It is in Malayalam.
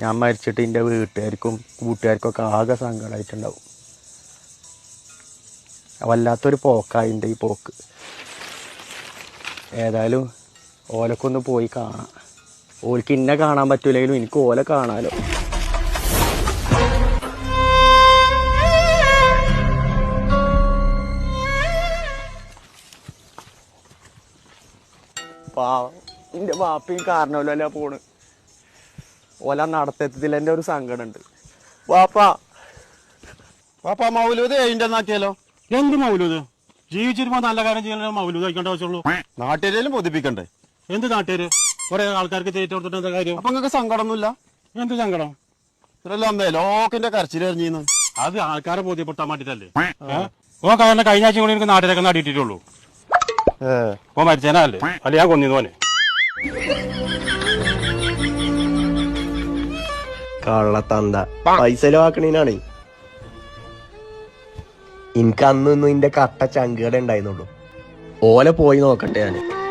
ഞാൻ മരിച്ചിട്ട് എന്റെ വീട്ടുകാർക്കും കൂട്ടുകാർക്കും ഒക്കെ ആകെ സങ്കടമായിട്ടുണ്ടാവും വല്ലാത്തൊരു പോക്കായി ഈ പോക്ക്. ഏതായാലും ഓലക്കൊന്ന് പോയി കാണാം. ഓൽക്ക് ഇന്നെ കാണാൻ പറ്റൂലെങ്കിലും എനിക്ക് ഓല കാണാലോ. പാ എന്റെ വാപ്പയും അല്ല പോണ്. ഓല നടത്തെത്തിൽ എന്റെ ഒരു സങ്കടമുണ്ട്. വാപ്പാ. വാപ്പാ മൗലൂദ് ഏഴിന്റെ നാട്ടിയാലോ എന്ത് മൗലൂദ്? ജീവിച്ചിരുമ്പോ നല്ല കാര്യം ചെയ്യാൻ മൗലൂദ് കഴിക്കേണ്ട ആവശ്യമുള്ളൂ. പൊതിപ്പിക്കണ്ടേ എന്ത് നാട്ടുകാര്? കുറെ ആൾക്കാർക്ക് തേറ്റ് കൊടുത്തിട്ട് എന്താ കാര്യം? അപ്പൊ നിങ്ങൾക്ക് സങ്കടമൊന്നുമില്ല? എന്ത് സങ്കടം? ഇത്രയല്ല അമ്മേ ലോക്കിന്റെ കരച്ചിലെറിഞ്ഞീന്ന് അത് ആൾക്കാരെ ബോധ്യപ്പെടുത്താൻ വേണ്ടിട്ടല്ലേ? ഓ കാരണം കഴിഞ്ഞ ആഴ്ച കൂടി എനിക്ക് നാട്ടിലൊക്കെ നടിയിട്ടിട്ടുള്ളൂ. ഓ മരിച്ചേനല്ലേ അല്ല? ഞാൻ കൊന്നിന്ന് കള്ളത്തന്ത. പൈസ ചെലവാക്കണീനാണേ. എനിക്ക് അന്നൊന്നും ഇന്റെ കട്ട ചങ്കുകട ഉണ്ടായിരുന്നുള്ളൂ. ഓലെ പോയി നോക്കട്ടെ ഞാൻ